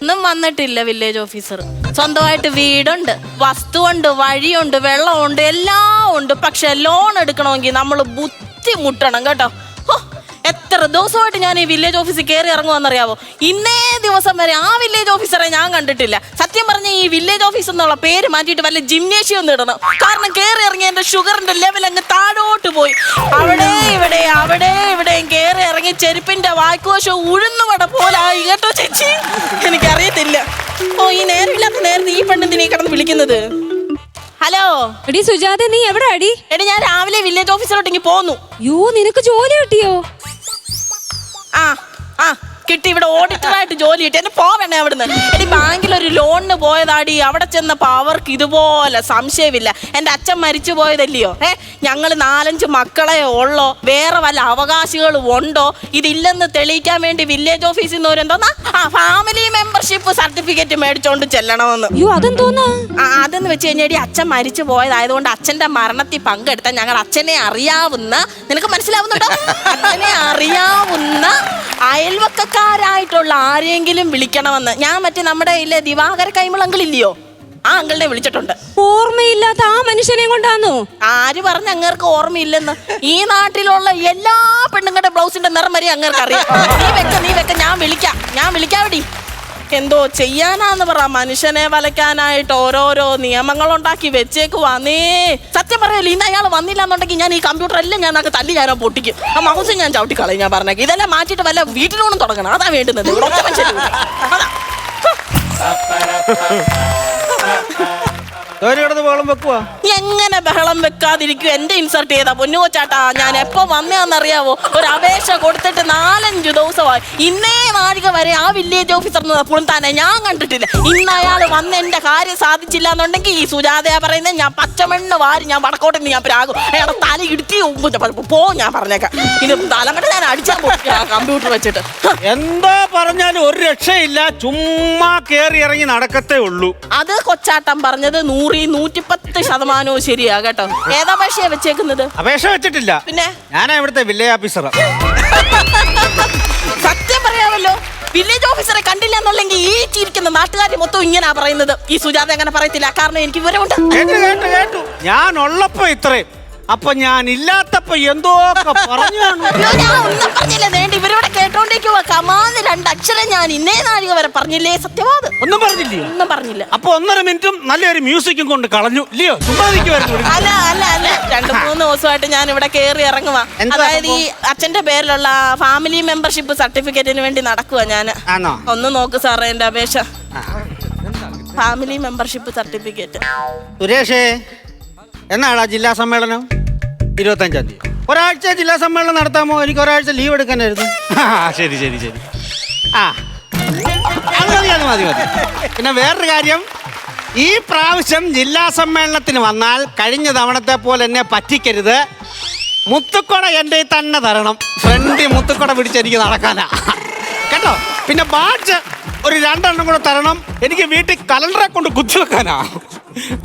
ഒന്നും വന്നിട്ടില്ല village officer സ്വന്തമായിട്ട് വീടുണ്ട് വസ്തുവുണ്ട് വഴിയുണ്ട് വെള്ളമുണ്ട് എല്ലാം ഉണ്ട് പക്ഷെ ലോൺ എടുക്കണമെങ്കിൽ നമ്മൾ ബുദ്ധിമുട്ടണം കേട്ടോ. എത്ര ദിവസമായിട്ട് ഞാൻ ഈ വില്ലേജ് ഓഫീസിൽ കയറി ഇറങ്ങുമെന്നറിയാവോ ഇന്നേ ദിവസം വരെ ആ വില്ലേജ് ഓഫീസറെ ഞാൻ കണ്ടിട്ടില്ല. സത്യം പറഞ്ഞ ഈ വില്ലേജ് ഓഫീസ് എന്നുള്ള പേര് മാറ്റിയിട്ട് വല്ല ജിംനേഷ്യം ഒന്ന് ഇടണം. കാരണം കയറി ഇറങ്ങി എന്റെ ഷുഗറിന്റെ ലെവൽ അങ്ങ് താഴോട്ട് പോയി. അവിടെ ഇവിടെ അവിടെ ഇവിടെയും കയറി ഇറങ്ങി ചെരുപ്പിന്റെ വായ്ക്കുവശം ഉഴുന്നുവട പോലായി കേട്ടോ ചേച്ചി. എനിക്കറിയത്തില്ല. ഓ ഈ നേരമില്ലാത്ത നേരത്തെ ഈ പെണ്ണെന്തിനെ കിടന്ന് വിളിക്കുന്നത്? ഹലോ. എടി സുജാത നീ എവിടെ അടി എടി ഞാൻ രാവിലെ വില്ലേജ് ഓഫീസറോട്ട് ഇങ്ങനെ പോന്നു. യോ നിനക്ക് ജോലി കിട്ടിയോ? ആ ആ. കിട്ടി ഇവിടെ ഓഡിറ്ററായിട്ട് ജോലി കിട്ടി. എന്നെ പോവണേ അവിടുന്ന്. എടി ബാങ്കിൽ ഒരു ലോണിന് പോയതാടി. അവിടെ ചെന്നപ്പോ അവർക്ക് ഇതുപോലെ സംശയമില്ല. എന്റെ അച്ഛൻ മരിച്ചു പോയതല്ലയോ? ഏ ഞങ്ങൾ നാലഞ്ച് മക്കളെ ഉള്ളോ? വേറെ വല്ല അവകാശികളും ഉണ്ടോ? ഇതില്ലെന്ന് തെളിയിക്കാൻ വേണ്ടി വില്ലേജ് ഓഫീസിൽ നിന്ന് എന്തോന്നാ ആ ഫാമിലി മെമ്പർഷിപ്പ് സർട്ടിഫിക്കറ്റ് മേടിച്ചോണ്ട് ചെല്ലണമെന്ന്. അയ്യോ അതെന്തോന്നാ? അതെന്ന് വെച്ച് കഴിഞ്ഞാൽ അച്ഛൻ മരിച്ചു പോയതായതുകൊണ്ട് അച്ഛന്റെ മരണത്തിൽ പങ്കെടുത്ത ഞങ്ങൾ അച്ഛനെ അറിയാവുന്ന നിനക്ക് മനസ്സിലാവുന്നുണ്ടോ? അച്ഛനെ അറിയാവുന്ന അയൽവക്കക്കാരായിട്ടുള്ള ആരെങ്കിലും വിളിക്കണമെന്ന്. ഞാൻ മറ്റേ നമ്മുടെ ഇല്ലേ ദിവാകര കൈമൾ ഇല്ലയോ? ആ അങ്കിളിനെ വിളിച്ചിട്ടുണ്ട്. ഓർമ്മയില്ലാത്ത ആ മനുഷ്യനെ കൊണ്ടാന്നോ? ആര് പറഞ്ഞ അങ്ങേർക്ക് ഓർമ്മയില്ലെന്ന്? ഈ നാട്ടിലുള്ള എല്ലാ പെണ്ണുങ്ങളുടെ ബ്ലൗസിന്റെ നിറം വരെ അങ്ങേർക്ക് അറിയാം നീ വെക്ക നീ വെക്ക ഞാൻ വിളിക്കാം. ഞാൻ വിളിക്കാവിടി. എന്തോ ചെയ്യാനാന്ന് പറ. മനുഷ്യനെ വലയ്ക്കാനായിട്ട് ഓരോരോ നിയമങ്ങൾ ഉണ്ടാക്കി വെച്ചേക്ക് വന്നേ പറയല്ലോ ഇന്ന് അയാൾ വന്നില്ല എന്നുണ്ടെങ്കിൽ ഞാൻ ഈ കമ്പ്യൂട്ടർ എല്ലാം ഞാൻ നമുക്ക് തല്ലി ഞാനോ പൊട്ടിക്കും. ആ മൗസ് ഞാൻ ചവിട്ടിക്കളയും ഞാൻ പറഞ്ഞേക്ക്. ഇതെല്ലാം മാറ്റിയിട്ട് വല്ല വീട്ടിലോണം തുടങ്ങണം. അതാ വേണ്ടുന്നത്. അതാ. ബഹളം വെക്കുവാ? എങ്ങനെ ബഹളം വെക്കാതിരിക്കും? എന്റെ ഇൻസൾട്ട് ചെയ്താ പൊന്നുകൊച്ചാട്ടാ ഞാൻ എപ്പോ വന്നയാന്നറിയാവോ ഒരു അപേക്ഷ കൊടുത്തിട്ട് നാലഞ്ചു ദിവസമായി. ഇന്നേ നാഴിക വരെ ആ വില്ലേജ് ഓഫീസർ തന്നെ ഞാൻ കണ്ടിട്ടില്ല. ഇന്ന് അയാൾ വന്ന് എന്റെ കാര്യം സാധിച്ചില്ല എന്നുണ്ടെങ്കിൽ ഈ സുജാതയാ പറയുന്നത് ഞാൻ പച്ചമണ്ണ് വാരി ഞാൻ വടക്കോട്ട് ഞാൻ പ്രാകും. അയാളുടെ തല ഇടുത്തി പോ ഞാൻ പറഞ്ഞേക്കാം. ഇത് തലമട്ട ഞാൻ അടിച്ചാൽ കമ്പ്യൂട്ടർ വെച്ചിട്ട്. എന്താ പറഞ്ഞാലും ഒരു രക്ഷയില്ല. ചുമ്മാ കേറി ഇറങ്ങി നടക്കത്തേ ഉള്ളൂ. അത് കൊച്ചാട്ടം പറഞ്ഞത് നൂറി നൂറ്റിപ്പത്ത് ശതമാനവും ശരിയാ കേട്ടോ. ഏതാ ഭാഷയാ വെച്ചേക്കുന്നത്? അപേക്ഷ വെച്ചിട്ടില്ല. പിന്നെ? ഞാനാ ഇവിടുത്തെ വില്ലേജ് ഓഫീസർ സത്യം പറയാമല്ലോ വില്ലേജ് ഓഫീസറെ കണ്ടില്ല എന്നുള്ളെങ്കിൽ ഈ ചിരിക്കുന്ന നാട്ടുകാർ മൊത്തം ഇങ്ങനാ പറയുന്നത്. ഈ സുജാത അങ്ങനെ പറയത്തില്ല. കാരണം എനിക്ക് വിവരമുണ്ട്. കേട്ടു കേട്ടു കേട്ടു. ഞാൻ ഉള്ളപ്പോ ഇത്രയും. അപ്പൊ ഞാൻ ഇല്ലാത്തപ്പോ എന്തോ പറഞ്ഞു ഞാൻ ഒന്നും പറഞ്ഞില്ല നേണ്ട ഇവരോടെ കേട്ടോണ്ടിരിക്കുവാ. കമാന്ന് രണ്ടക്ഷരം ഞാൻ ഇന്നേ നാഴിക വരെ പറഞ്ഞില്ലേ? സത്യവാദ് ഒന്നും പറഞ്ഞില്ലേ ഒന്നും പറഞ്ഞില്ല. അപ്പൊ ഒന്നര മിനിറ്റും നല്ലൊരു മ്യൂസിക്കും കൊണ്ട് കളഞ്ഞു. ഇല്ലയോ? ചുമ്മാതിക്കുമായിരുന്നു അല്ല അല്ല അല്ല. രണ്ടു മൂന്ന് ദിവസമായിട്ട് ഞാൻ ഇവിടെ കയറി ഇറങ്ങുവാ. അതായത് ഈ അച്ഛന്റെ പേരിലുള്ള ഫാമിലി മെമ്പർഷിപ്പ് സർട്ടിഫിക്കറ്റിന് വേണ്ടി നടക്കുവാ ഞാൻ ഒന്ന് നോക്ക് സാറേ എന്റെ അപേക്ഷ. Family membership certificate. സുരേഷേ എന്നാടാ ജില്ലാ സമ്മേളനം? ഇരുപത്തഞ്ചാം തീയതി. ഒരാഴ്ച ജില്ലാ സമ്മേളനം നടത്താമോ? എനിക്ക് ഒരാഴ്ച ലീവ് എടുക്കാനായിരുന്നു. ആ ശരി ശരി ശരി. ആ. അത് മതി അത് മതി മതി. പിന്നെ വേറൊരു കാര്യം. ഈ പ്രാവശ്യം ജില്ലാ സമ്മേളനത്തിന് വന്നാൽ കഴിഞ്ഞ തവണത്തെ പോലെ എന്നെ പറ്റിക്കരുത്. മുത്തുക്കൊട എന്റെ തന്നെ തരണം. ഫ്രണ്ട് മുത്തുക്കൊട പിടിച്ച് എനിക്ക് നടക്കാനാ. കേട്ടോ? പിന്നെ ബാഡ്ജ് ഒരു രണ്ടെണ്ണം കൂടെ തരണം. എനിക്ക് വീട്ടിൽ കലണ്ടറെ കൊണ്ട് കുത്തി വെക്കാനാ.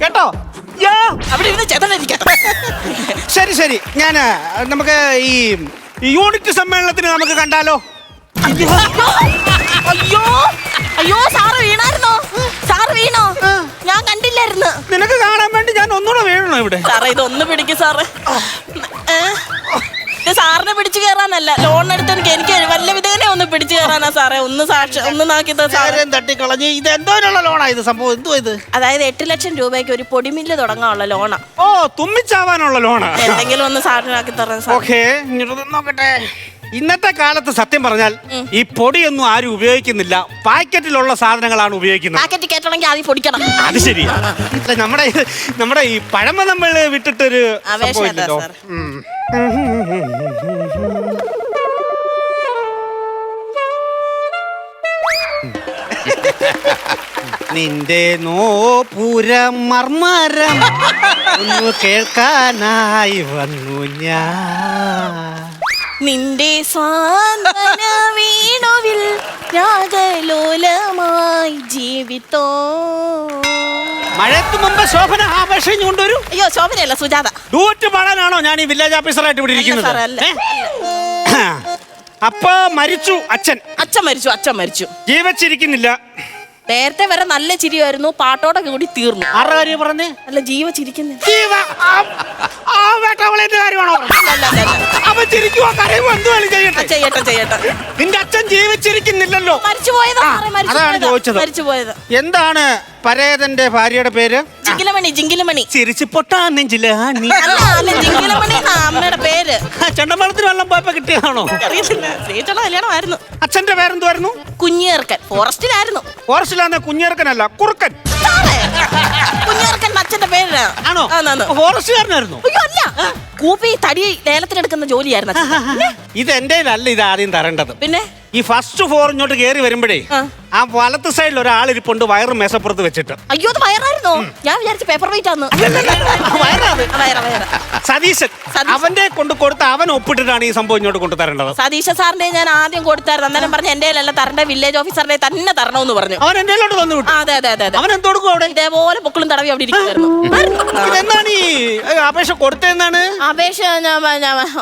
കേട്ടോ? യോ അവിടെ ഇരുന്ന് ചെതലിരിക്കാം ശരി ഞാൻ നമുക്ക് ഈ യൂണിറ്റ് സമ്മേളനത്തിന് നമുക്ക് കണ്ടാലോ? അയ്യോ. അയ്യോ. സാറ് വീണായിരുന്നോ? സാറ് വീണോ? ഞാൻ കണ്ടില്ലായിരുന്നു. നിനക്ക് കാണാൻ വേണ്ടി ഞാൻ ഒന്നുകൂടെ വീഴണോ ഇവിടെ? സാറേ ഇതൊന്ന് പിടിക്കും സാറേ. സാറിനെ പിടിച്ചു കയറാനല്ല ലോൺ എടുത്തെനിക്ക് എനിക്ക് വല്ല വിധേനെ ഒന്ന് പിടിച്ചു കയറാനാ സാറേ. ഒന്ന് സാക്ഷി ഒന്ന് നാക്കി സാറേ. തട്ടിക്കളഞ്ഞ് ഇത് എന്തോനുള്ള ലോണാ ഇത് സംഭവം? എന്തോ ഇത്? അതായത് എട്ട് ലക്ഷം രൂപയ്ക്ക് ഒരു പൊടിമില്ല തുടങ്ങാനുള്ള ലോണാ ഓ തുമ്മിച്ചാവാനുള്ള ലോണാ എന്തെങ്കിലും ഒന്ന് സാറിനാക്കി തരാൻ സാർ നോക്കട്ടെ. ഇന്നത്തെ കാലത്ത് സത്യം പറഞ്ഞാൽ ഈ പൊടിയൊന്നും ആരും ഉപയോഗിക്കുന്നില്ല പാക്കറ്റിലുള്ള സാധനങ്ങളാണ് ഉപയോഗിക്കുന്നത് പാക്കറ്റ് കയറ്റണമെങ്കിൽ ആദ്യം പൊടിക്കണം അത് ശരിയാ നമ്മുടെ നമ്മുടെ ഈ പഴമ നമ്മൾ വിട്ടിട്ടൊരു അപേക്ഷ സംഭവം ഇല്ലല്ലോ. സാർ? ഉം. നിന്റെ നോപുരം മർമരം ഒന്ന് കേൾക്കാനായി വന്നു ഞാൻ നിന്റെ സാന്ത്വന വീണുവിൽ രാഗലോലമായി ജീവിത്തോ. മഴയ്ക്ക് മുമ്പ് ശോഭന ആ അപേക്ഷയും കൊണ്ടുവരൂ. അയ്യോ ശോഭനയല്ല സുജാത. ഡൂറ്റ് പാടാനാണോ ഞാൻ ഈ വില്ലേജ് ഓഫീസറായിട്ട് ഇവിടെ ഇരിക്കുന്നത്? അപ്പൊ മരിച്ചു അച്ഛൻ. അച്ഛൻ മരിച്ചു അച്ഛൻ മരിച്ചു. ജീവിച്ചിരിക്കുന്നില്ല. നേരത്തെ വരെ നല്ല ചിരിയായിരുന്നു പാട്ടോടെ കൂടി തീർന്നു. ആരുടെ കാര്യം പറഞ്ഞേ? അല്ല ജീവ ചിരിക്കുന്നില്ല ജീവ? ആ- വേട്ടവളേന്റെ കാര്യമാണോ. അവൻ ചിരിക്കുവോ? കരയുമോ ചെയ്യട്ടെ. ചെയ്യട്ടെ ചെയ്യട്ടെ. നിന്റെ അച്ഛൻ ജീവിച്ചിരിക്കുന്നില്ലല്ലോ. അതാണ്. ചോദിച്ചത്. എന്താണ് പരേതന്റെ ഭാര്യയുടെ പേര്? ജിങ്കിലമണി ജിങ്കിലമണി. ചിരിച്ചു പൊട്ടാ നെഞ്ചിൽ അല്ല അല്ല ജിങ്കിലമണി എന്നാ അമ്മയുടെ പേര് ചെണ്ടമേളത്തിന് വെള്ളം പോയപ്പോ കിട്ടിയതാണോ? അറിയത്തില്ല സ്ത്രീച്ചുള്ള കല്യാണമായിരുന്നു. അച്ഛന്റെ പേരെന്തുവായിരുന്നു? കുഞ്ഞേർക്കൻ ഫോറസ്റ്റിലായിരുന്നു. ഫോറസ്റ്റിലാന്ന് കുഞ്ഞേർക്കനല്ല കുറുക്കൻ. സാറേ, കുഞ്ഞേർക്കൻ അച്ഛന്റെ പേര്. ആണോ? ആന്നാന്ന്. ഫോറസ്റ്റുകാരനായിരുന്നു. അയ്യോ അല്ല. കൂപ്പി തടി ലേലത്തിനെടുക്കുന്ന ജോലിയായിരുന്നു. ഇത് എന്റെ അല്ല ഇത് ആദ്യം തരേണ്ടത്. പിന്നെ? ഈ ഫസ്റ്റ് ഫ്ലോർ ഇങ്ങോട്ട് കയറി വരുമ്പോഴേ ആ. വലത്ത് സൈഡിൽ ഒരാൾ ഇരിപ്പുണ്ട് വയറ് മേശപ്പുറത്ത് വെച്ചിട്ട്. അയ്യോ അത് വയറായിരുന്നോ? ഞാൻ വിചാരിച്ചു പേപ്പർ വെയിറ്റ് ആന്ന്. സതീശൻ. അവന്റെ കൊണ്ട് കൊടുത്ത അവൻ ഒപ്പിട്ടിട്ടാണ് ഈ സംഭവം ഇങ്ങോട്ട് കൊണ്ടു തരേണ്ടത് സതീശ സാറിന്റെ ഞാൻ ആദ്യം കൊടുത്തായിരുന്നു. അന്നേരം പറഞ്ഞു എന്റെ അല്ല തരണ്ട വില്ലേജ് ഓഫീസറിനെ തന്നെ തരണമെന്ന് പറഞ്ഞു. അവൻ എന്റെ വന്നു അതെ അതെ അതെ അവൻ എന്തൊടുക്കും അവിടെ? ഇതേപോലെ പൊക്കളും തടവി അവിടെ ഇരിക്കുമായിരുന്നു എന്താണ് ഈ അപേക്ഷ കൊടുത്തതെന്നാണ്? അപേക്ഷ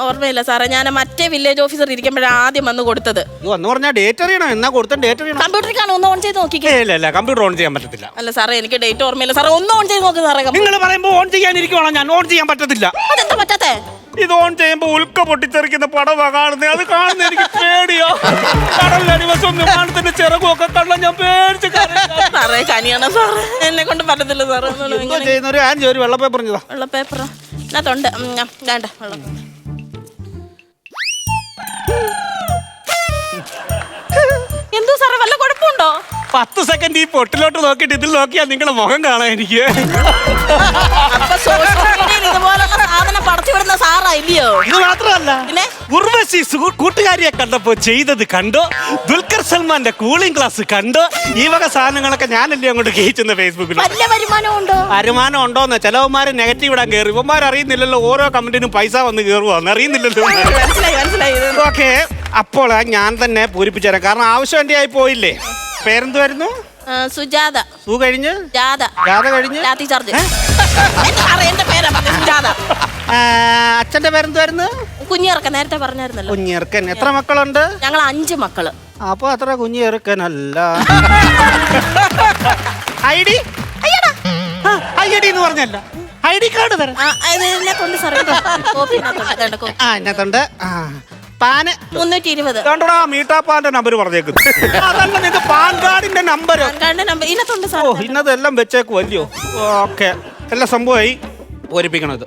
ഓർമ്മയില്ല സാറേ. ഞാൻ മറ്റേ വില്ലേജ് ഓഫീസർ ഇരിക്കുമ്പോഴാണ് ആദ്യം വന്ന് കൊടുത്തത്. എന്ന് പറഞ്ഞാൽ ഡേറ്റ് അറിയണം എന്നാ കൊടുത്ത ഡേറ്റ് അറിയണം കമ്പ്യൂട്ടറിൽ കാണും ഒന്ന് ഓൺ ചെയ്ത് നോക്കിക്കേ. ഇല്ല ഇല്ല കമ്പ്യൂട്ടർ ഓൺ ചെയ്യാൻ പറ്റത്തില്ല. അല്ല സാറേ എനിക്ക് ഡേറ്റ് ഓർമ്മയില്ല. സാറേ ഒന്ന് ഓൺ ചെയ്ത് നോക്ക് സാറേ നിങ്ങൾ പറയുമ്പോൾ ഓൺ ചെയ്യാനിരിക്കുവാണോ? ഞാൻ ഓൺ ചെയ്യാൻ പറ്റത്തില്ല. അതെന്താ പറ്റാത്തേ? ഇത് ഓൺ ചെയ്യുമ്പോ ഉൽക്ക പൊട്ടിത്തെറിക്കുന്ന പടവാ കാണുന്നത് അത് കാണുന്ന എനിക്ക് പേടിയോ. കടലിലെ ദിവസം വിമാനത്തിന്റെ ചിറകൊക്കെ കണ്ട ഞാൻ പേടിച്ച്. സാറേ കനിയാണ് സാറേ. എന്നെ കൊണ്ട് പറ്റത്തില്ല സാറേ. എന്തോ ചെയ്യുന്ന ഒരു ആൻജി ഒരു പേപ്പർ പറഞ്ഞതാ വെള്ള പേപ്പർ അതിനകത്തുണ്ട് വേണ്ട വെള്ളം വല്ല കുഴപ്പമുണ്ടോ? പത്ത് സെക്കൻഡ് ഈ പൊട്ടിലോട്ട് നോക്കിയിട്ട് ഇതിൽ നോക്കിയാൽ നിങ്ങളുടെ മുഖം കാണാൻ എനിക്ക് അപ്പൊ സോഷ്യൽ മീഡിയയിൽ ഇതുപോലുള്ള സാധനം പടച്ചു വിടുന്ന സാറാ ഇല്ലയോ? ഇത് മാത്രമല്ല പിന്നെ? ഉർവശി സു- കൂട്ടുകാരിയെ കണ്ടപ്പോ ചെയ്തത് കണ്ടോ? ദുൽഖർ സൽമാന്റെ കൂളിംഗ് ക്ലാസ് കണ്ടോ? ഈ വക സാധനങ്ങളൊക്കെ ഞാനല്ലേ അങ്ങോട്ട് കേൾക്കുന്ന ഫേസ്ബുക്കിൽ വല്ല വരുമാനം ഉണ്ടോ വരുമാനം ഉണ്ടോന്ന് ചിലവന്മാര് നെഗറ്റീവ് ഇടാൻ കയറി ഇവന്മാർ അറിയുന്നില്ലല്ലോ ഓരോ കമന്റിനും പൈസ വന്ന് കയറുവാന്ന് അറിയുന്നില്ലല്ലോ. മനസ്സിലായി മനസ്സിലായി. ഇത് ഓക്കെ അപ്പോൾ ഞാൻ തന്നെ പൂരിപ്പിച്ചു തരാം. കാരണം ആവശ്യം എന്റെ ആയി പോയില്ലേ? പേരെന്തുവായിരുന്നു? ആ, സുജാത. സൂ കഴിഞ്ഞ്? ജാത. ജാഥ കഴിഞ്ഞ്? ലാത്തി ചാർജ്. എന്റെ സാറേ എന്റെ പേരാ പറഞ്ഞത് സുജാത. ആ, അച്ഛന്റെ പേരെന്തുവായിരുന്നു? കുഞ്ഞിറക്ക നേരത്തെ പറഞ്ഞായിരുന്നല്ലോ. കുഞ്ഞിറക്കൻ എത്ര മക്കളുണ്ട്? ഞങ്ങൾ അഞ്ച് മക്കൾ. അപ്പൊ അത്ര കുഞ്ഞിറക്കനല്ല ഐ ഡി? ഐ ഡി എന്ന് പറഞ്ഞല്ല. ഐ ഡി കാർഡ് തരാം. ആ, എന്നെ കൊണ്ട് സാറേ. കോപ്പി. ആ ഇതിനകത്തുണ്ട്. ആ. പാന് മുന്നൂറ്റി ഇരുപത് കണ്ടോടാ മീട്ടാപ്പാന്റെ നമ്പർ പറഞ്ഞേക്കുന്നു അതല്ല നിന്റെ പാൻ കാർഡിന്റെ നമ്പർ നമ്പർ ഇതിനകത്തുണ്ട് ഓ ഇന്നതെല്ലാം വെച്ചേക്ക് വല്യോ. ഓക്കെ. എല്ലാം സംഭവമായി പൂരിപ്പിക്കണത്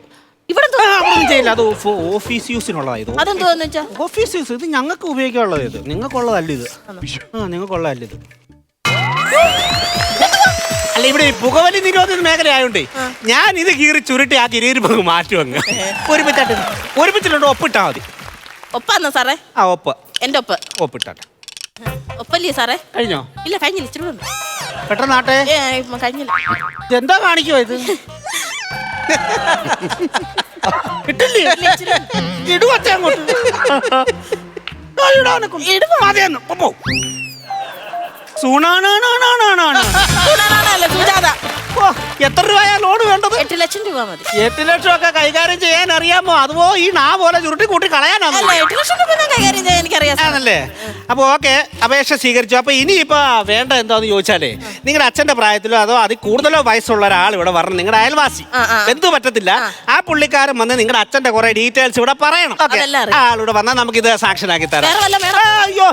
ഇവിടെ അതൊന്നും ചെയ്യില്ല. അത് ഓഫ്- ഓഫീസ് യൂസിനുള്ളതായത് അതെന്തോന്ന് വെച്ചാ? ഓഫീസ് യൂസ് ഇത് ഞങ്ങൾക്ക് ഉപയോഗിക്കാനുള്ളത് ഇത്. നിങ്ങൾക്കുള്ളതല്ല ഇത്. ആ നിങ്ങൾക്കുള്ളതല്ല ഇത്. അല്ല ഇവിടെ ഈ പുകവലി നിരോധന മേഖല ആയോണ്ടേ ഞാൻ ഇത് കീറി ചുരുട്ടി ആ കിരീരി പങ്ക് മാറ്റും അങ്ങ് ഒരുമിച്ചാട്ട് ഒരുമിച്ചിട്ടുണ്ട് ഒപ്പിട്ടാ മതി. ഒപ്പാന്നോ സാറേ? ആ ഒപ്പ്. എന്റെ ഒപ്പ്. ഒപ്പിട്ടാട്ടെ. ഒപ്പല്ലേ സാറേ? കഴിഞ്ഞോ? ഇല്ല കഴിഞ്ഞില്ല ഇച്ചിരി കൂടെ ഉണ്ട്. പെട്ടെന്നാട്ടെ ഏ ഇപ്പൊ കഴിഞ്ഞില്ല. എന്താ കാണിക്കോ ഇത്? കിട്ടില്ലേ? ഇടുവച്ച അങ്ങോട്ട്. ആ, ഇടാനെ കൊണ്ട്. മതിയെന്ന്. പോ, പോ. സൂണാണാണാണാണാണ്. അല്ല സുജാത? ഓ, എത്ര രൂപയാ ലോൺ വേണ്ടത് എട്ട് ലക്ഷം രൂപ മതി എട്ട് ലക്ഷം ഒക്കെ കൈകാര്യം ചെയ്യാൻ അറിയാമോ അതുപോ ഈ നാ പോലെ ചുരുട്ടി കൂട്ടി കളയാനാ അല്ല എട്ട് ലക്ഷം രൂപ ഞാൻ കൈകാര്യം ചെയ്യാൻ എനിക്കറിയാം സാർ. ആണല്ലേ അപ്പൊ ഓക്കെ അപേക്ഷ സ്വീകരിച്ചു അപ്പൊ ഇനി ഇപ്പൊ വേണ്ട എന്താന്ന് ചോദിച്ചാലേ നിങ്ങളുടെ അച്ഛന്റെ പ്രായത്തിലോ അതോ അതിൽ കൂടുതലോ വയസ്സുള്ള ഒരാൾ ഇവിടെ വരണം നിങ്ങളുടെ അയൽവാസി ആ, ആ. എന്തു പറ്റത്തില്ല ആ പുള്ളിക്കാരൻ വന്ന് നിങ്ങളുടെ അച്ഛന്റെ കുറെ ഡീറ്റെയിൽസ് ഇവിടെ പറയണം Okay. അതെല്ലാം അറിയാം. ആ ആളിവിടെ വന്നാൽ നമുക്ക് ഇത് സാക്ഷനാക്കി തരാം വേറെ വേണോ? അയ്യോ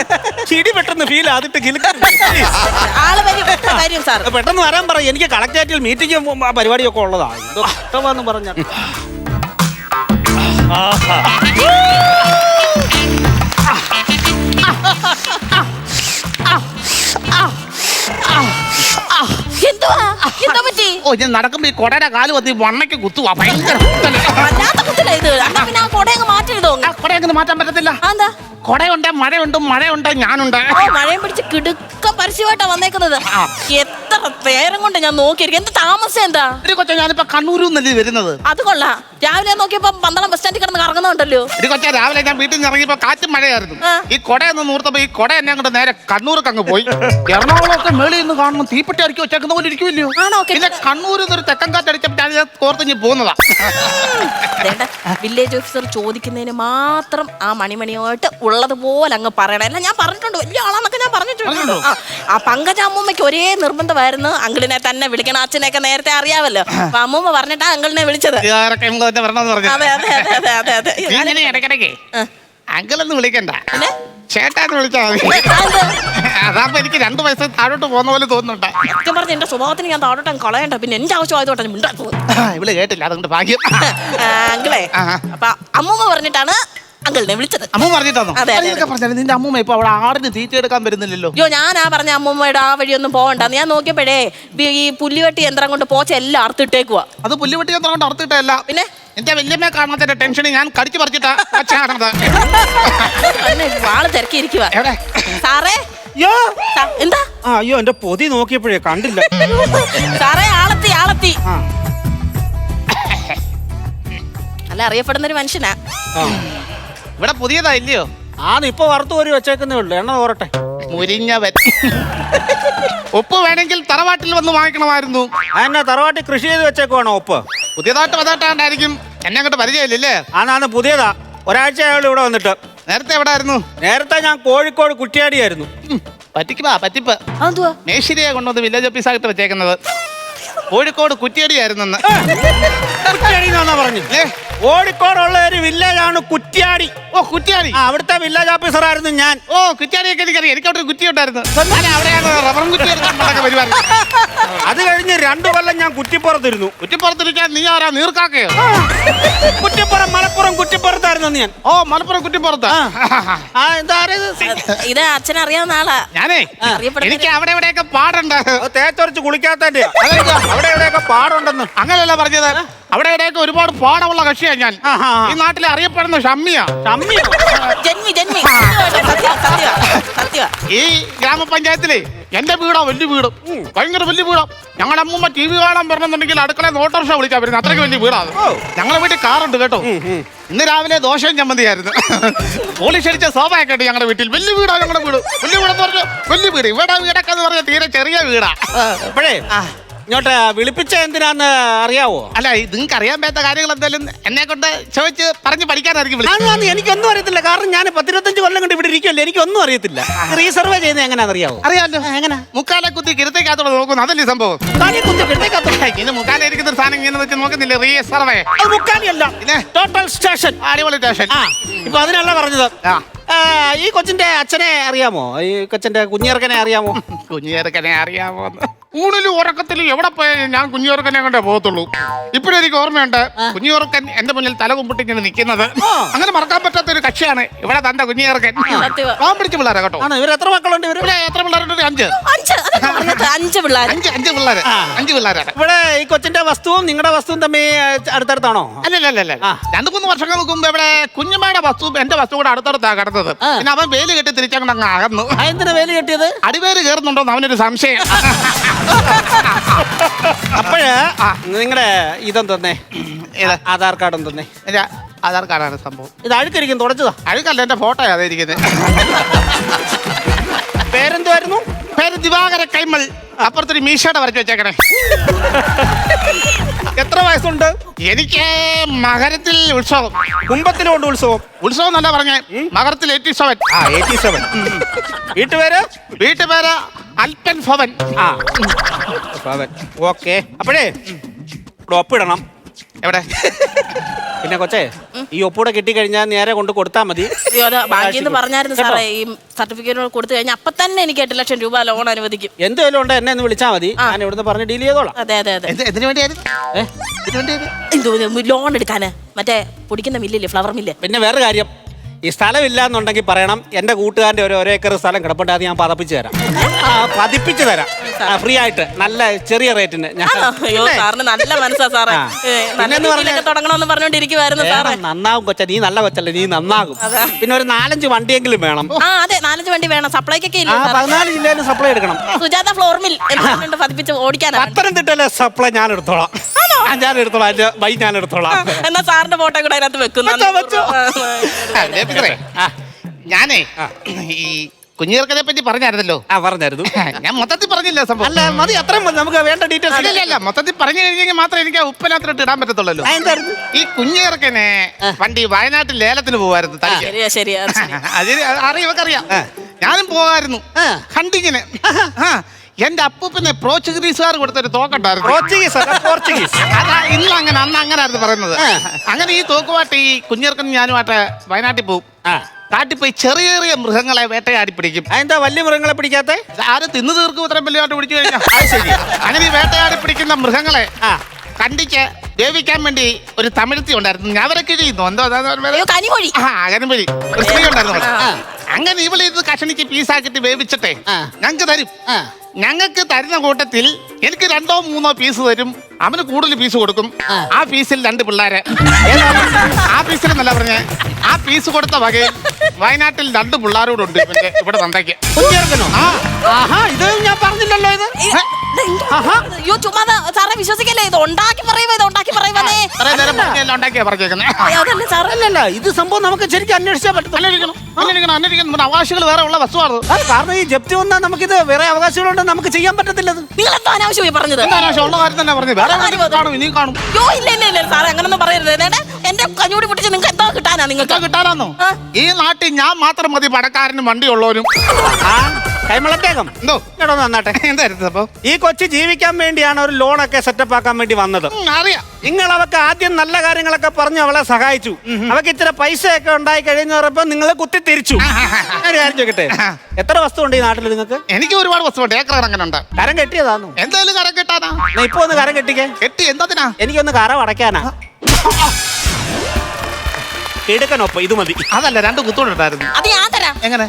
ചിടി പെട്ടെന്ന് ഫീൽ ആദ്യത്തെ കിലുക്കരുത്. Please. ആൾ വരും ഇപ്പൊ വരും സാർ പെട്ടെന്ന് വരാൻ പറ എനിക്ക് കളക്ടറേറ്റിൽ മീറ്റിംഗ് പരിപാടിയൊക്കെ ഉള്ളതാ. എന്തോ കഷ്ടമാന്ന് പറഞ്ഞ. എന്തുവാ? എന്താ പറ്റി? ഓ ഞാൻ നടക്കുമ്പോ ഈ കൊടയുടെ കാൽ വന്ന് ഈ വണ്ണയ്ക്ക് കുത്തുവാ ഭയങ്കര കുത്തൽ. വല്ലാത്ത കുത്തില്ല ഇത്. എന്നാ പിന്നെ ആ കൊടയങ്ങ് മാറ്റിയിടോ ആ കൊട അങ്ങനെ മാറ്റാൻ പറ്റത്തില്ല. എന്താ? കൊടയുണ്ട് മഴയുണ്ട് മഴയുണ്ട് ഞാനുണ്ട്. ഓ മഴയും പിടിച്ച് കിടുക്കം പരസ്യമായിട്ടാ വന്നേക്കുന്നത്. എത്ര പേരും കൊണ്ട് ഞാൻ നോക്കിയിരിക്കും എന്ത് താമസം എന്താ? ഒരു കൊച്ച ഞാനിപ്പോ കണ്ണൂരിൽ നിന്നല്ലേ വരുന്നത്. അത് കൊള്ളാം. രാവിലെ നോക്കിയപ്പോ പന്തളം ബസ് സ്റ്റാൻഡിൽ കിടന്ന് കറങ്ങുന്നുണ്ടല്ലോ. ഇത് കൊച്ചാ രാവിലെ ഞാൻ വീട്ടിൽ നിന്ന് ഇറങ്ങിയപ്പോ കാറ്റും മഴയായിരുന്നു. ആ. ഈ ഒന്ന് നൂർത്തപ്പോ ഈ കൊട എന്നെ കൊണ്ട് നേരെ കണ്ണൂർക്ക് അങ്ങ് പോയി. എറണാകുളമൊക്കെ മേളിൽ നിന്ന് കാണുമ്പോൾ തീപ്പെട്ടി ഇറക്കി വെച്ചേക്കുന്ന പോലെ ഇരിക്കുമല്ലോ ആണോ? പിന്നെ കണ്ണൂരിൽ നിന്ന് ഒരു തെക്കൻ കാറ്റടിച്ചപ്പോൾ ഞാൻ ഇനി പോകുന്നതാ വേണ്ട വില്ലേജ് ഓഫീസർ ചോദിക്കുന്നതിന് മാത്രം ആ മണിമണിയായിട്ട് ഉള്ളതുപോലെ അങ്ങ് പറയണം. അല്ല ഞാൻ പറഞ്ഞിട്ടുണ്ട്. വലിയ ആളാന്നൊക്കെ ഞാൻ പറഞ്ഞിട്ടുണ്ട്. ആ, ആ പങ്കജ അമ്മൂമ്മയ്ക്ക് ഒരേ നിർബന്ധമായിരുന്നു അങ്കിളിനെ തന്നെ വിളിക്കണം അച്ഛനെയൊക്കെ നേരത്തെ അറിയാമല്ലോ അപ്പൊ അമ്മൂമ്മ പറഞ്ഞിട്ടാ അങ്കിളിനെ വിളിച്ചത്. ഇതാരൊക്കെ തന്നെ വരണമെന്ന് പറഞ്ഞു അതെ അതെ അതെ അതെ അതെ അതെ. നീ ഇങ്ങനെ ഇടയ്ക്കിടയ്ക്ക് ആ. അങ്കിളൊന്നും വിളിക്കണ്ട. ചേട്ടാന്ന് വിളിച്ചാ മതി? അതാകുമ്പോ എനിക്ക് രണ്ടു വയസ്സ് താഴോട്ട് പോകുന്ന പോലെ തോന്നുന്നുണ്ട്. സത്യം പറഞ്ഞ എന്റെ സ്വഭാവത്തിന് ഞാൻ താഴോട്ടം കളയണ്ട. പിന്നെ എന്റെ ആവശ്യമായതോട്ടെ ഞാൻ മിണ്ടാ ഇവിടെ ഇവൾ കേട്ടില്ല. അതുകൊണ്ട് ഭാഗ്യം. അങ്കിളെ ആ. അപ്പൊ അമ്മൂമ്മ പറഞ്ഞിട്ടാണ് അങ്കിളിനെ വിളിച്ചത്. അമ്മ പറഞ്ഞിട്ടാണോ അതെ, അതെ, അതൊക്കെ പറഞ്ഞാലും നിന്റെ അമ്മൂമ്മ ഇപ്പൊ അവിടെ ആടിന് തീറ്റ എടുക്കാൻ വരുന്നില്ലല്ലോ. അയ്യോ ഞാനാ പറഞ്ഞ അമ്മൂമ്മയുടെ ആ വഴിയൊന്നും പോകണ്ട ഞാൻ നോക്കിയപ്പോഴേ ഈ പുല്ലുവെട്ടി യന്ത്രം കൊണ്ട് പോച്ച എല്ലാം അറുത്തിട്ടേക്കുവാ. അത് പുല്ലുവെട്ടി യന്ത്രം കൊണ്ട് അറുത്തിട്ടല്ല പിന്നെ? എന്റെ വല്യമ്മ കാണാത്ത ടെൻഷൻ ഞാൻ കടിച്ചു പറിച്ചിട്ടാ അച്ഛനാണത് അന്നെ വാൾ തിരക്കിയിരിക്കുക എവിടെ? സാറേ? അയ്യോ സാ- എന്താ? ആ അയ്യോ എന്റെ പൊതി നോക്കിയപ്പോഴേ കണ്ടില്ല. സാറേ ആളത്തി ആളത്തി. ആ. അല്ല അറിയപ്പെടുന്ന ഒരു മനുഷ്യനാ. ആ. ഇവിടെ പുതിയതാ ഇല്ലയോ? ആണ് ഇപ്പൊ വറുത്ത് കോരി വെച്ചേക്കുന്നേ ഉള്ളു. എണ്ണ തോരട്ടെ മുരിഞ്ഞവൻ ഉപ്പ് വേണമെങ്കിൽ തറവാട്ടിൽ വന്ന് വാങ്ങിക്കണമായിരുന്നു. അതെന്നാ തറവാട്ടി കൃഷി ചെയ്ത് വെച്ചേക്കുവാണോ ഒപ്പ് പുതിയതായിട്ട് വന്നിട്ടാണ്ടായിരിക്കും. എന്നെ അങ്ങോട്ട് പരിചയമില്ലല്ലേ? ആണാണ് പുതിയതാ. ഒരാഴ്ച അയാൾ ഇവിടെ വന്നിട്ട്. നേരത്തെ എവിടെ ആയിരുന്നു നേരത്തെ ഞാൻ കോഴിക്കോട് കുറ്റിയാടിയായിരുന്നു. പറ്റിക്കുവാ പറ്റിപ്പ്. അതെന്തുവാ? മേശിരിയെ കൊണ്ടുവന്ന് വില്ലേജ് ഓഫീസായിട്ട് വെച്ചേക്കുന്നത്. കോഴിക്കോട് കുറ്റിയടിയായിരുന്നു പറഞ്ഞു. കോഴിക്കോടുള്ള ഒരു വില്ലേജ് ആണ് കുറ്റിയാടി. ഓ കുറ്റിയാടി. ആ അവിടുത്തെ വില്ലേജ് ഓഫീസർ ആയിരുന്നു ഞാൻ. ഓ കുറ്റിയാടിയൊക്കെ എനിക്കറിയാം എനിക്ക് അവിടെ കുറ്റി ഉണ്ടായിരുന്നു. ഞാൻ അവിടെയാണ് റബ്ബറും കുറ്റി എടുത്തിട്ടുണ്ടൊക്കെ പരിപാടി. അത് കഴിഞ്ഞ് രണ്ടു കൊല്ലം ഞാൻ കുറ്റിപ്പുറത്തിരുന്നു. കുറ്റിപ്പുറത്തിരിക്കാൻ നീ ആരാ? നീർക്കാക്കയോ? കുറ്റിപ്പുറം മലപ്പുറം കുറ്റിപ്പുറത്തായിരുന്നു ഞാൻ. ഓ മലപ്പുറം കുറ്റിപ്പുറത്ത്. ആ. എന്താ ഇത് അച്ഛൻ അച്ഛനറിയാവുന്ന ആളാ. ഞാനേ അറിയപ്പെടുന്ന എനിക്ക് അവിടെ എവിടെയൊക്കെ പാടുണ്ട്. അത് തേച്ചൊരച്ച് കുളിക്കാത്തന്റെ അവിടെ എവിടെയൊക്കെ പാടുണ്ടെന്ന്. അങ്ങനെയല്ല പറഞ്ഞത്. അവിടെ ഇവിടെയൊക്കെ ഒരുപാട് പാടമുള്ള കക്ഷിയാണ് ഞാൻ. ആഹാ. ഈ നാട്ടിലെ അറിയപ്പെടുന്ന ഷമ്മിയാ ഷമ്മിയോ. ജന്മി ജന്മി. സത്യം സത്യ സത്യ. ഈ ഗ്രാമപഞ്ചായത്തിലെ എന്റെ വീടാ വലിയ വീട്. ഭയങ്കര വലിയ വീടാ. ഞങ്ങളുടെ അമ്മൂമ്മ ടി വി കാണാൻ പറഞ്ഞെന്നുണ്ടെങ്കിൽ അടുക്കളയിൽ ഓട്ടോറിക്ഷ വിളിക്കാൻ വരുന്നത് അത്രയ്ക്ക് വലിയ വീടാണ് ഞങ്ങളെ വീട്ടിൽ കാറുണ്ട് കേട്ടോ. ഇന്ന് രാവിലെ ദോശയും ചമ്മന്തിയായിരുന്നു. പോളിഷ് അടിച്ച സോഫയൊക്കെ ഉണ്ട് ഞങ്ങളുടെ വീട്ടിൽ. വലിയ വീടാ ഞങ്ങളുടെ വീട്. വലിയ വീടെന്ന് പറഞ്ഞു വലിയ വീട്. ഇവിടെ വീടൊക്കെ എന്ന് പറഞ്ഞാൽ തീരെ ചെറിയ വീടാ. അപ്പോഴേ ഇങ്ങോട്ട് വിളിപ്പിച്ച എന്തിനാന്ന് അറിയാവോ? അല്ല നിങ്ങൾക്ക് അറിയാൻ പറ്റാത്ത കാര്യങ്ങൾ എന്തായാലും എന്നെ കൊണ്ട് ചോദിച്ച് പറഞ്ഞ് പഠിക്കാനായിരിക്കും അതാണ് എനിക്കൊന്നും അറിയത്തില്ല. കാരണം ഞാൻ പത്തിരുപത്തഞ്ച് കൊല്ലം കൊണ്ട് ഇവിടെ ഇരിക്കുമല്ലോ എനിക്കൊന്നും അറിയത്തില്ല. റീസർവ് ചെയ്യുന്നത് എങ്ങനെയാണെന്ന് അറിയാവോ? അറിയാമല്ലോ എങ്ങനെ? മുക്കാലെ കുത്തി കിരുത്തേക്കകത്തോടെ നോക്കുന്നു. അതല്ലേ സംഭവം? കുത്തി മുക്കാലെ ഇരിക്കുന്ന സാധനം ഇങ്ങനെ വെച്ച് നോക്കുന്നില്ലേ? റീ അത് മുക്കാലിയല്ല. ടോട്ടൽ സ്റ്റേഷൻ അടിപൊളി സ്റ്റേഷൻ ആ ഇപ്പൊ അതിനല്ല പറഞ്ഞത്. ആ. ഈ കൊച്ചിന്റെ അച്ഛനെ അറിയാമോ? ഈ കൊച്ചിന്റെ കുഞ്ഞിറക്കനെ അറിയാമോ? കുഞ്ഞുചെറുക്കനെ അറിയാമോ ഊണിലും ഉറക്കത്തിലും എവിടെ പോയാലും ഞാൻ കുഞ്ഞുറക്കനെ കണ്ടേ പോകത്തുള്ളൂ. ഇപ്പോഴും എനിക്ക് ഓർമ്മയുണ്ട് കുഞ്ഞുറക്കൻ എന്റെ മുന്നിൽ തല കുമ്പിട്ട് ഇങ്ങനെ നിൽക്കുന്നത്. അങ്ങനെ മറക്കാൻ പറ്റാത്ത ഒരു കക്ഷിയാണ് ഇവിടെ തന്റെ കുഞ്ഞുറക്കൻ. ഞാൻ പിടിച്ച പിള്ളേരെ കേട്ടോ. ഇവർ എത്ര മക്കളുണ്ട് ഇവിടെ എത്ര പിള്ളേരുണ്ട്? അഞ്ച്. അഞ്ച്. പിള്ളേർ അഞ്ച് അഞ്ച് അഞ്ച് പിള്ളേരാണ് ഇവിടെ ഈ കൊച്ചിന്റെ വസ്തുവും നിങ്ങളുടെ വസ്തുവും തമ്മിൽ അടുത്തടുത്താണോ? അല്ലല്ലേ ആ. രണ്ടു മൂന്ന് വർഷങ്ങൾക്ക് മുമ്പ് ഇവിടെ കുഞ്ഞമ്മയുടെ വസ്തു എന്റെ വസ്തു കൂടെ അടുത്തടുത്താ കിടന്നത്. പിന്നെ അവൻ വേലി കെട്ടി തിരിച്ചങ്ങനെ അങ്ങ് അകന്നു. എന്തിനാ വേലി കെട്ടിയത്? അടിവേര് കയറുന്നുണ്ടോ അവനൊരു സംശയം. അപ്പോഴ് നിങ്ങളുടെ ഇതെന്തന്നെ? ഏതാ? ആധാർ കാർഡ് തന്നേ എന്റെ ആധാർ കാർഡാണ് സംഭവം. ഇത് അഴുക്കരിക്കും തുടച്ചതാ. അഴുക്കല്ല എന്റെ ഫോട്ടോ അതെ ഇരിക്കുന്നത് പേരെന്തുമായിരുന്നു പേര് ദിവാകര കൈമൾ. അപ്പുറത്തൊരു മീശയുടെ വരച്ച് വെച്ചേക്കണേ. എത്ര വയസ്സുണ്ട്? എനിക്ക് മകരത്തിൽ ഉത്സവം. കുമ്പത്തിലുണ്ട് ഉത്സവം. ഉത്സവം എന്നല്ല പറഞ്ഞേ മകരത്തിൽ എയ്റ്റി സെവൻ. ആ എയ്റ്റി സെവൻ. വീട്ടുപേര്? വീട്ടുപേര് അൽപ്പൻ ഭവൻ. ആ. ഭവൻ. ഓക്കെ. അപ്പോഴേ. ഇവിടെ ഇടണം എവിടെ? പിന്നെ കൊച്ചേ ഈ ഒപ്പൂടെ കിട്ടിക്കഴിഞ്ഞാൽ നേരെ കൊണ്ട് കൊടുത്താൽ മതി. ബാങ്കിൽ നിന്ന് പറഞ്ഞായിരുന്നു സാറേ ഈ സർട്ടിഫിക്കറ്റ് കൊടുത്തു കഴിഞ്ഞാൽ അപ്പൊ തന്നെ എനിക്ക് എട്ട് ലക്ഷം രൂപ ലോൺ അനുവദിക്കും. എന്തെങ്കിലും ഉണ്ട് എന്നെ ഒന്ന് വിളിച്ചാൽ മതി. ഞാൻ ഇവിടുന്ന് പറഞ്ഞ് ഡീൽ ചെയ്തോളാം. അതെ അതെ അതെ. എന്തിനു വേണ്ടിയായിരുന്നു ലോൺ എടുക്കാന്. മറ്റേ പൊടിക്കുന്ന മില്ലില്ലേ ഫ്ലവർ മില്ല്? പിന്നെ വേറെ കാര്യം. ഈ സ്ഥലമില്ല എന്നുണ്ടെങ്കിൽ പറയണം എന്റെ കൂട്ടുകാരന്റെ ഒരു ഒരേക്കർ സ്ഥലം കിടപ്പുണ്ട് ഞാൻ പതപ്പിച്ച് തരാം. ആ പതിപ്പിച്ച് തരാം. ഫ്രീ ആയിട്ട്. നല്ല ചെറിയ റേറ്റിന് ഞാൻ അയ്യോ സാറിന് നല്ല മനസ്സാ സാറേ. ഏ, നല്ല പിന്നെന്ന് രീതിയിലൊക്കെ തുടങ്ങണമെന്ന് പറഞ്ഞോണ്ടിരിക്കുവായിരുന്നു സാറേ. വേണം, നന്നാവും കൊച്ച. നീ നല്ല കൊച്ചല്ലേ നീ നന്നാകും. പിന്നെ ഒരു നാലഞ്ച് വണ്ടിയെങ്കിലും വേണം. ആ അതെ നാലഞ്ച് വണ്ടി വേണം. സപ്ലൈക്കൊക്കെ ആ ഇല്ലേ സാർ പതിനാല് ജില്ലയിൽ സപ്ലൈ എടുക്കണം. സുജാത ഫ്ലോർ മിൽ പതിപ്പിച്ച് പതിപ്പിച്ച് ഓടിക്കാനാണ് പത്തനംതിട്ടയിലെ സപ്ലൈ ഞാൻ എടുത്തോളാം. ആ, ഞാൻ എടുത്തോളാം. എന്റെ ബൈ ഞാൻ എടുത്തോളാം. എന്നാ സാറിന്റെ ഫോട്ടോ കൂടെ അതിനകത്ത് വെക്കുന്നു വെച്ചോ, വെച്ചോ. ആ, ഞാനേ ഈ കുഞ്ഞീർക്കനെ പറ്റി പറഞ്ഞായിരുന്നല്ലോ. ആ പറഞ്ഞായിരുന്നു. ഞാൻ മൊത്തത്തിൽ പറഞ്ഞില്ല സംഭവം. അല്ല മതി അത്രയും മതി. നമുക്ക് വേണ്ട ഡീറ്റെയിൽസ് അല്ല മൊത്തത്തിൽ പറഞ്ഞു കഴിഞ്ഞെങ്കിൽ മാത്രമേ എനിക്ക് ആ ഉപ്പനകത്തിട്ട് ഇടാൻ പറ്റത്തുള്ളൂ എന്തായിരുന്നു? ഈ കുഞ്ഞേർക്കനെ വണ്ടി വയനാട്ടിൽ ലേലത്തിന് പോവായിരുന്നു തനിക്ക് ശരിയാ ശരിയാ അത് ശരി. അതിന് അറിയാം. ഞാനും പോകായിരുന്നു ആ. ഹണ്ടിങ്ങിന്. ആ എന്റെ അപ്പൂപ്പിനെ പോർച്ചുഗീസുകാർ കൊടുത്തൊരു തോക്കുണ്ടായിരുന്നു. പോർച്ചുഗീസ് അല്ല പോർച്ചുഗീസ്. അതാ ഇന്ന് അങ്ങനെ അന്ന് അങ്ങനായിരുന്നു പറയുന്നത്. ആ. അങ്ങനെ ഈ തോക്കുമായിട്ട് ഈ കുഞ്ഞേർക്കനും ഞാനുമായിട്ട് വയനാട്ടിൽ പോകും ആ. കാട്ടിൽ പോയി ചെറിയ ചെറിയ മൃഗങ്ങളെ വേട്ടയാടി പിടിക്കും. അതെന്താ വലിയ മൃഗങ്ങളെ പിടിക്കാത്ത? ആരും തിന്നു തീർക്കും ഇത്രയും വലിയതായിട്ട് പിടിച്ചു കഴിഞ്ഞാൽ ശരി. അങ്ങനെ ഈ വേട്ടയാടി പിടിക്കുന്ന മൃഗങ്ങളെ ആ. കണ്ടിച്ച് ദേവിക്കാൻ വേണ്ടി ഒരു തമിഴ്ത്തി ഉണ്ടായിരുന്നു. ഞാവരൊക്കെ ചെയ്യുന്നു എന്തോ കനിമൊഴി. ആ അകനമ്പഴി ഒരു സ്ത്രീ ഉണ്ടായിരുന്നു അങ്ങനെ ഇവളെ ഇത് കഷണിക്ക് പീസാക്കിട്ട് വേവിച്ചിട്ടെ. ഞങ്ങക്ക് തരും. ഞങ്ങൾക്ക് തരുന്ന കൂട്ടത്തിൽ എനിക്ക് രണ്ടോ മൂന്നോ പീസ് തരും. അവന് കൂടുതൽ പീസ് കൊടുക്കും. ആ. പീസിൽ രണ്ട് പിള്ളേരെ. ആ പീസിൽ എന്നല്ല പറഞ്ഞ? ആ പീസ് കൊടുത്ത വകയിൽ വയനാട്ടിൽ രണ്ട് പിള്ളേരോടുണ്ട് ഉണ്ട് ഇവിടെ തന്തയ്ക്ക്. ആഹാ ഇത് ഞാൻ പറഞ്ഞില്ലല്ലോ ഇത്. ഇത് എന്ത്? അയ്യോ ചുമ്മാ സാറെ വിശ്വസിക്കല്ലേ? ഇത് ഉണ്ടാക്കി പറയുമ്പോ ഇത് ഉണ്ടാക്കി സംഭവം നമുക്ക് ശരിക്കും അന്വേഷിച്ചാൽ പറ്റും അവകാശികൾ വേറെ ഉള്ള വസ്തുവാണ് കാരണം ഈ ജപ്തി വന്നാൽ നമുക്കിത് വേറെ അവകാശങ്ങളുണ്ട് നമുക്ക് ചെയ്യാൻ പറ്റത്തില്ലത് നിങ്ങൾ എന്താ അനാവശ്യമായി പറഞ്ഞത്? എന്താണ് ആവശ്യം ഉള്ള കാര്യം തന്നെ പറഞ്ഞത് വേറെ ആരെങ്കിലും കാണും ഇനിയും കാണും. അയ്യോ ഇല്ല ഇല്ല ഇല്ല സാറേ അങ്ങനൊന്നും പറയരുത്. ഏതാണ്ട് എന്റെ കഞ്ഞൂടി പിടിച്ച് നിങ്ങൾക്ക് എന്തോ കിട്ടാനാ നിങ്ങൾക്ക്? കിട്ടാനാണോ കിട്ടാനാന്നോ ഈ നാട്ടിൽ ഞാൻ മാത്രം മതി പടക്കാരനും വണ്ടി ഉള്ളവരും ആ? കൈമളത്തേകം. എന്തോ? കേട്ടോ നന്നാട്ടെ എന്തായിരുന്നു അപ്പൊ ഈ കൊച്ചു ജീവിക്കാൻ വേണ്ടിയാണ് ഒരു ലോണൊക്കെ സെറ്റപ്പ് ആക്കാൻ വേണ്ടി വന്നത്. അറിയാം. നിങ്ങൾ അവക്ക് ആദ്യം നല്ല കാര്യങ്ങളൊക്കെ പറഞ്ഞു അവളെ സഹായിച്ചു. അവക്ക് ഇത്ര പൈസയൊക്കെ ഉണ്ടായി കഴിഞ്ഞു പറഞ്ഞപ്പോ നിങ്ങൾ കുത്തി തിരിച്ചു ഞാൻ ഒരു കാര്യം ചോദിക്കട്ടെ? എത്ര വസ്തു ഉണ്ട് ഈ നാട്ടിൽ നിങ്ങൾക്ക്? എനിക്ക് ഒരുപാട് വസ്തുണ്ട്. ഏക്കർ ഉണ്ട് കരം കെട്ടിയതാന്നു? എന്തായാലും കരം കെട്ടാനാ? ഇപ്പൊ ഒന്ന് കരം കെട്ടിക്കേ. കെട്ടി എന്താത്തിനാ എനിക്കൊന്ന് കരം അടയ്ക്കാനാ. എടുക്കണൊപ്പം ഇത് മതി. അതല്ല രണ്ട് കുത്തോണ്ടായിരുന്നു അത് ഞാൻ തരാം. എങ്ങനെ?